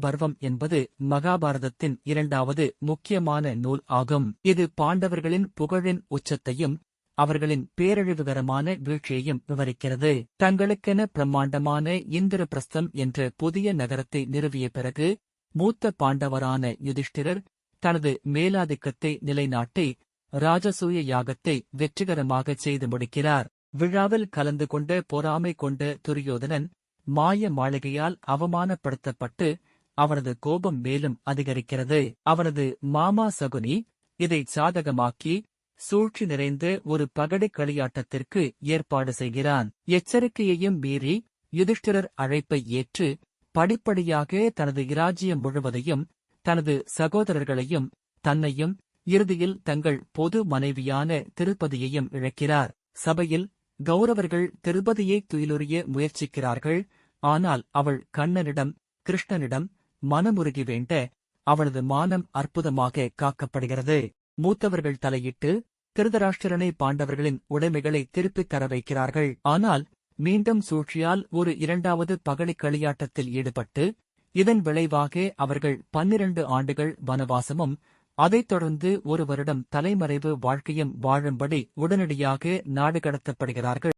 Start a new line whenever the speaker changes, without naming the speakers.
பர்வம் என்பது மகாபாரதத்தின் இரண்டாவது முக்கியமான நூல் ஆகும். இது பாண்டவர்களின் புகழின் உச்சத்தையும் அவர்களின் பேரழிவுகரமான வீழ்ச்சியையும் விவரிக்கிறது. தங்களுக்கென பிரம்மாண்டமான இந்திரபிரஸ்தம் என்ற புதிய நகரத்தை நிறுவிய பிறகு மூத்த பாண்டவரான யுதிஷ்டிரர் தனது மேலாதிக்கத்தை நிலைநாட்டி ராஜசூய யாகத்தை வெற்றிகரமாக செய்து முடிக்கிறார். விழாவில் கலந்து கொண்ட பொறாமை கொண்ட துரியோதனன் மாய மாளிகையால் அவமானப்படுத்தப்பட்டு அவனது கோபம் மேலும் அதிகரிக்கிறது. அவனது மாமா சகுனி இதை சாதகமாக்கி சூழ்ச்சி நிறைந்த ஒரு பகடை களியாட்டத்திற்கு ஏற்பாடு செய்கிறான். எச்சரிக்கையையும் மீறி யுதிஷ்டிரர் அழைப்பை ஏற்று படிப்படியாக தனது இராஜ்யம் முழுவதையும் தனது சகோதரர்களையும் தன்னையும் இறுதியில் தங்கள் பொது மனைவியான திருப்பதியையும் இழக்கிறார். சபையில் கௌரவர்கள் திருப்பதியை துயிலுரிய முயற்சிக்கிறார்கள். ஆனால் அவள் கண்ணனிடம் கிருஷ்ணனிடம் மனமுருகி வேண்ட அவளது மானம் அற்புதமாக காக்கப்படுகிறது. மூத்தவர்கள் தலையிட்டு திருதராஷ்டிரனை பாண்டவர்களின் உடைமைகளை திருப்பித் தர வைக்கிறார்கள். ஆனால் மீண்டும் சூழ்ச்சியால் ஒரு இரண்டாவது பகலிக் களியாட்டத்தில் ஈடுபட்டு இதன் விளைவாக அவர்கள் பன்னிரண்டு ஆண்டுகள் வனவாசமும் அதைத் தொடர்ந்து ஒரு வருடம் தலைமறைவு வாழ்க்கையும் வாழும்படி உடனடியாக நாடு கடத்தப்படுகிறார்கள்.